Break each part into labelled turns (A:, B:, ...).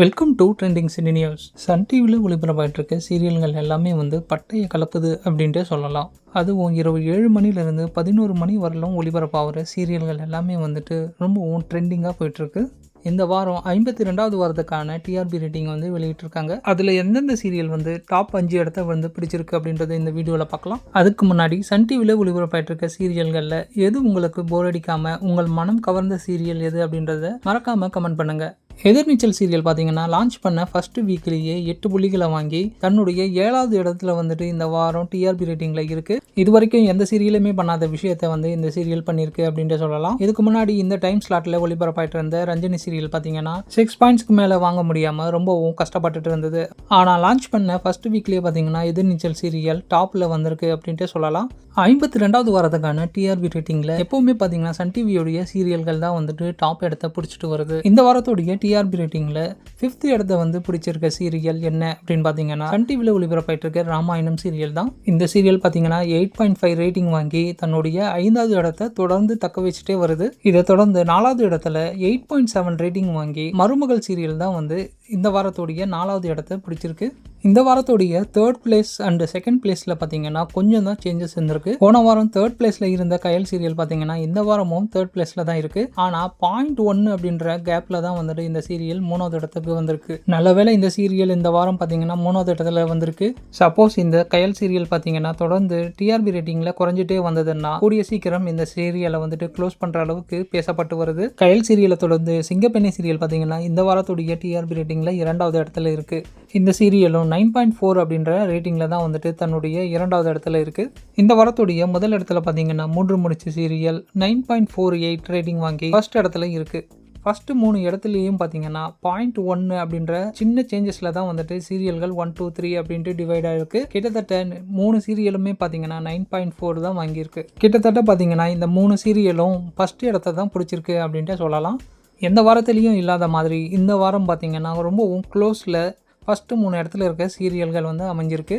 A: Welcome to trending cine news Sun டிவியில் ஒளிபரப்பாயிட்டு இருக்க சீரியல்கள் எல்லாமே வந்து பட்டையை கலப்புது அப்படின்ட்டு சொல்லலாம். அதுவும் இரவு ஏழு மணிலேருந்து பதினோரு மணி வரலும் ஒளிபரப்பாகிற சீரியல்கள் எல்லாமே வந்துட்டு ரொம்பவும் ட்ரெண்டிங்காக போயிட்டுருக்கு. இந்த வாரம் ஐம்பத்தி ரெண்டாவது வாரத்துக்கான டிஆர்பி ரேட்டிங் வந்து வெளியிட்டிருக்காங்க. அதில் எந்தெந்த சீரியல் வந்து டாப் அஞ்சு இடத்த வந்து பிடிச்சிருக்கு அப்படின்றத இந்த வீடியோவில் பார்க்கலாம். அதுக்கு முன்னாடி சன் டிவியில் ஒளிபரப்பாயிட்டு இருக்க சீரியல்களில் எது உங்களுக்கு போர் அடிக்காமல் உங்கள் மனம் கவர்ந்த சீரியல் எது அப்படின்றத மறக்காமல் கமெண்ட் பண்ணுங்கள் எதிர்நீச்சல் சீரியல் பார்த்தீங்கன்னா லான்ச் பண்ண ஃபர்ஸ்ட் வீக்லேயே எட்டு புள்ளிகளை வாங்கி தன்னுடைய ஏழாவது இடத்துல வந்துட்டு இந்த வாரம் டிஆர்பி ரேட்டிங்கில் இருக்குது இது வரைக்கும் எந்த சீரியலுமே பண்ணாத விஷயத்தை வந்து இந்த சீரியல் பண்ணியிருக்கு அப்படின்ட்டு சொல்லலாம். இதுக்கு முன்னாடி இந்த டைம் ஸ்லாட்டில் ஒளிபரப்பாயிட்டு இருந்த ரஞ்சனி சீரியல் பார்த்தீங்கன்னா சிக்ஸ் பாயிண்ட்ஸ்க்கு மேலே வாங்க முடியாமல் ரொம்பவும் கஷ்டப்பட்டுட்டு இருந்தது. ஆனால் லான்ச் பண்ண ஃபர்ஸ்ட் வீக்லேயே பார்த்தீங்கன்னா எதிர்நீச்சல் சீரியல் டாப்பில் வந்திருக்கு அப்படின்ட்டு சொல்லலாம். ஐம்பத்தி ரெண்டாவது வாரத்துக்கான டிஆர்பி ரேட்டிங்கில் எப்போவுமே பார்த்தீங்கன்னா சன் டிவியோடைய சீரியல்கள் தான் வந்துட்டு டாப் இடத்த பிடிச்சிட்டு வருது. இந்த வாரத்தோடைய டிஆர்பி ரேட்டிங்கில் ஃபிஃப்த் இடத்த வந்து பிடிச்சிருக்க சீரியல் என்ன அப்படின்னு பார்த்தீங்கன்னா சன் டிவியில் ஒளிபரப்பாயிட்டு இருக்க ராமாயணம் சீரியல் தான். இந்த சீரியல் பார்த்தீங்கன்னா எயிட் பாயிண்ட் ஃபைவ் ரேட்டிங் வாங்கி தன்னுடைய ஐந்தாவது இடத்த தொடர்ந்து தக்க வச்சுட்டே வருது. இதை தொடர்ந்து நாலாவது இடத்துல எயிட் பாயிண்ட் செவன் ரேட்டிங் வாங்கி மருமகள் சீரியல் தான் வந்து இந்த வாரத்தோடைய நாலாவது இடத்த பிடிச்சிருக்கு. இந்த வாரத்துடைய தேர்ட் பிளேஸ் அண்ட் செகண்ட் பிளேஸில் பார்த்தீங்கன்னா கொஞ்சம் தான் சேஞ்சஸ் இருந்திருக்கு. போன வாரம் தேர்ட் பிளேஸில் இருந்த கயல் சீரியல் பார்த்தீங்கன்னா இந்த வாரமும் தேர்ட் பிளேஸில் தான் இருக்குது ஆனால் பாயிண்ட் ஒன்று அப்படின்ற கேப்பில் தான் வந்துட்டு இந்த சீரியல் மூணாவது இடத்துக்கு வந்திருக்கு. நல்ல வேளை இந்த சீரியல் இந்த வாரம் பார்த்தீங்கன்னா மூணாவது இடத்துல வந்திருக்கு. சப்போஸ் இந்த கயல் சீரியல் பார்த்தீங்கன்னா தொடர்ந்து டிஆர்பி ரேட்டிங்கில் குறைஞ்சிட்டே வந்ததுன்னா கூடிய சீக்கிரம் இந்த சீரியலை வந்துட்டு க்ளோஸ் பண்ணுற அளவுக்கு பேசப்பட்டு வருது. கயல் சீரியலை தொடர்ந்து சிங்கப்பெண்ணை சீரியல் பார்த்தீங்கன்னா இந்த வாரத்துடைய டிஆர்பி ரேட்டிங்கில் இரண்டாவது இடத்துல இருக்குது இந்த சீரியலும் நைன் பாயிண்ட் ஃபோர் அப்படின்ற ரேட்டிங்கில் தான் வந்துட்டு தன்னுடைய இரண்டாவது இடத்துல இருக்குது இந்த வாரத்துடைய முதல் இடத்துல பார்த்தீங்கன்னா மூன்று முடிச்சு serial nine point four eight rating வாங்கி ஃபர்ஸ்ட் இடத்துல இருக்குது ஃபஸ்ட்டு மூணு இடத்துலையும் பார்த்தீங்கன்னா பாயிண்ட் ஒன்று அப்படின்ற சின்ன சேஞ்சஸில் தான் வந்துட்டு சீரியல்கள் ஒன் டூ த்ரீ அப்படின்ட்டு டிவைட் ஆகிருக்கு கிட்டத்தட்ட மூணு சீரியலுமே பார்த்தீங்கன்னா நைன் பாயிண்ட் ஃபோர் தான் வாங்கியிருக்கு. கிட்டத்தட்ட பார்த்தீங்கன்னா இந்த மூணு சீரியலும் ஃபஸ்ட் இடத்த தான் பிடிச்சிருக்கு அப்படின்ட்டு சொல்லலாம். எந்த வாரத்துலேயும் இல்லாத மாதிரி இந்த வாரம் பார்த்தீங்கன்னா ரொம்பவும் க்ளோஸில் ஃபஸ்ட்டு மூணு இடத்துல இருக்க சீரியல்கள் வந்து அமைஞ்சிருக்கு.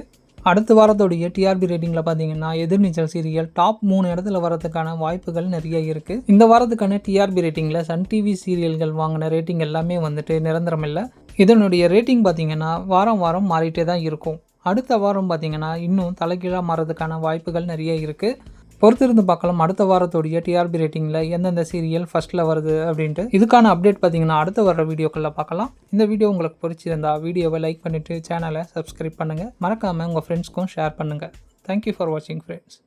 A: அடுத்த வாரத்துடைய டிஆர்பி ரேட்டிங்கில் பார்த்தீங்கன்னா எதிர்நீச்சல் சீரியல் டாப் மூணு இடத்துல வரதுக்கான வாய்ப்புகள் நிறைய இருக்குது இந்த வாரத்துக்கான டிஆர்பி ரேட்டிங்கில் சன் டிவி சீரியல்கள் வாங்கின ரேட்டிங் எல்லாமே வந்துட்டு நிரந்தரம் இல்லை. இதனுடைய ரேட்டிங் பார்த்தீங்கன்னா வாரம் வாரம் மாறிட்டே தான் இருக்கும். அடுத்த வாரம் பார்த்தீங்கன்னா இன்னும் தலைகீழாக மாறதுக்கான வாய்ப்புகள் நிறைய இருக்குது பொறுத்திருந்து பார்க்கலாம். அடுத்த வாரத்துடைய டிஆர்பி ரேட்டிங்கில் எந்தெந்த சீரியல் ஃபஸ்ட்டில் வருது அப்படின்ட்டு. இதுக்கான அப்டேட் பார்த்தீங்கன்னா அடுத்த வர வீடியோக்களில் பார்க்கலாம். இந்த வீடியோ உங்களுக்கு பிடிச்சிருந்தா வீடியோவை லைக் பண்ணிவிட்டு சேனலை சப்ஸ்கிரைப் பண்ணுங்கள் மறக்காமல் உங்கள் ஃப்ரெண்ட்ஸ்க்கும் ஷேர் பண்ணுங்கள் தேங்க்யூ ஃபார் வாட்சிங் ஃப்ரெண்ட்ஸ்